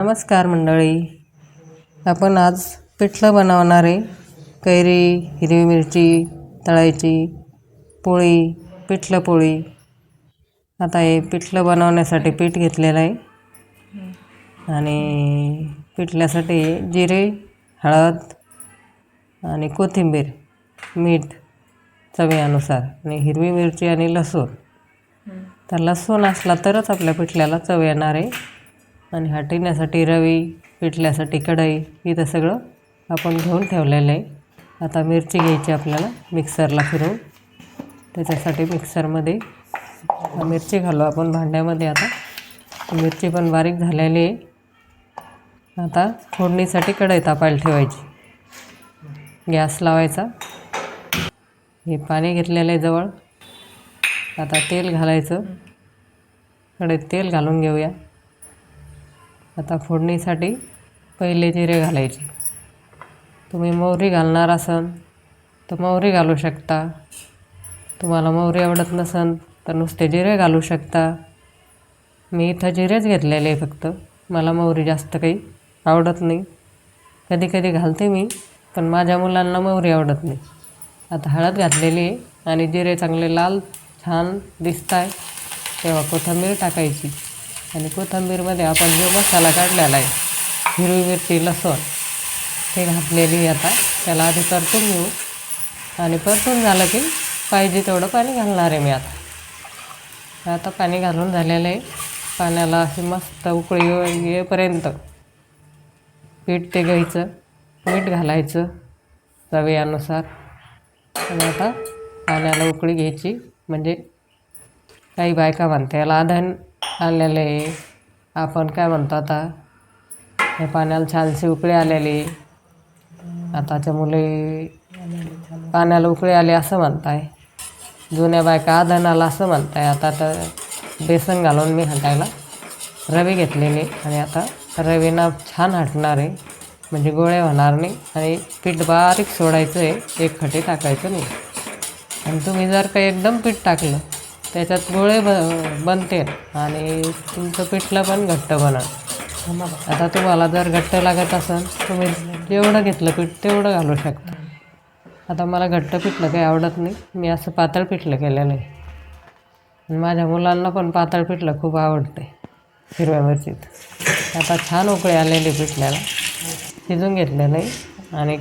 नमस्कार मंडळी. आपण आज पिठलं बनवणार आहे. कैरी हिरवी मिरची तळायची पोळी पिठलं पोळी. आता हे पिठलं बनवण्यासाठी पीठ घेतलेलं आहे. आणि पिठल्यासाठी जिरे हळद आणि कोथिंबीर मीठ चवीनुसार आणि हिरवी मिरची आणि लसूण. तर लसूण असला तरच आपल्या पिठल्याला चव येणार आहे. आणि हाटिण्यासाठी रवी पिठल्यासाठी कढई इथं सगळं आपण घेऊन ठेवलेलं आहे. आता मिरची घ्यायची आपल्याला मिक्सरला फिरवून. त्याच्यासाठी मिक्सरमध्ये मिरची घालू आपण भांड्यामध्ये आता. मिरची पण बारीक झालेली आहे. आता फोडणीसाठी कढई तापायला ठेवायची. गॅस लावायचा. हे पाणी घेतलेलं आहे जवळ. आता तेल घालायचं. कढईत तेल घालून घेऊया. आता फोडणीसाठी पहिले जिरे घालायचे. तुम्ही मोहरी घालणार असन तर मोहरी घालू शकता. तुम्हाला मोहरी आवडत नसेल तर नुसते जिरे घालू शकता. मी इथं जिरेच घेतलेले आहे फक्त. मला मोहरी जास्त काही आवडत नाही. कधी कधी घालते मी पण माझ्या मुलांना मोहरी आवडत नाही. आता हळद घातलेली आहे आणि जिरे चांगले लाल छान दिसत आहे तेव्हा कोथिंबीर टाकायची. आणि कोथिंबीरमध्ये आपण जो मसाला काढलेला आहे हिरवी मिरची लसूण ते घातलेली आता. त्याला आधी परतून घेऊ. आणि परतून झालं की पाहिजे तेवढं पाणी घालणार आहे मी आता. आता पाणी घालून झालेलं आहे. पाण्याला अशी मस्त उकळी येईपर्यंत पीठ ते घ्यायचं मीठ घालायचं चवीनुसार आणि आता पाण्याला उकळी घ्यायची. म्हणजे काही बायका म्हणते याला आधण आलेलं. आहे आपण काय म्हणतो आता? हे पाण्याला छानशी उकळी आलेली. आताच्या मुले पाण्याला उकळी आली असं म्हणताय. जुन्या बायका आधण आला असं म्हणताय. आता तर बेसन घालून मी हटायला रवी घेतलेली आणि आता रवीना छान हटणार आहे म्हणजे गोळे होणार नाही आणि पीठ बारीक सोडायचं आहे एक खटी टाकायचं नाही. आणि तुम्ही जर का एकदम पीठ टाकलं त्याच्यात गोळे ब बनते. आणि तुमचं पिठलं पण घट्ट बनल आता तुम्हाला जर घट्ट लागत असेल तुम्ही जेवढं घेतलं पीठ तेवढं घालू शकता. आता मला घट्ट पिठलं काही आवडत नाही. मी असं पातळ पिठलं केलेलं आहे. माझ्या मुलांना पण पातळ पिठलं खूप आवडते हिरव्या मिरचीत. आता छान उकळी आलेली पिठल्याला. शिजून घेतलेलं आहे आणि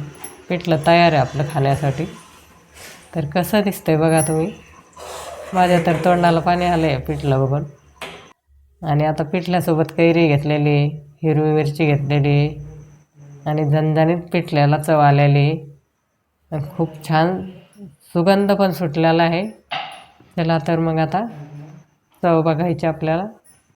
पिठलं तयार आहे आपलं खाण्यासाठी. तर कसं दिसतंय बघा तुम्ही. माझ्या तर तोंडाला पाणी आलं आहे पिठलं बघून. आणि आता पिठल्यासोबत कैरी घेतलेली आहे, हिरवी मिरची घेतलेली आहे आणि झणझणीत पिठल्याला चव आलेली. आणि खूप छान सुगंध पण सुटलेला आहे. चला तर मग आता चव बघायची आपल्याला.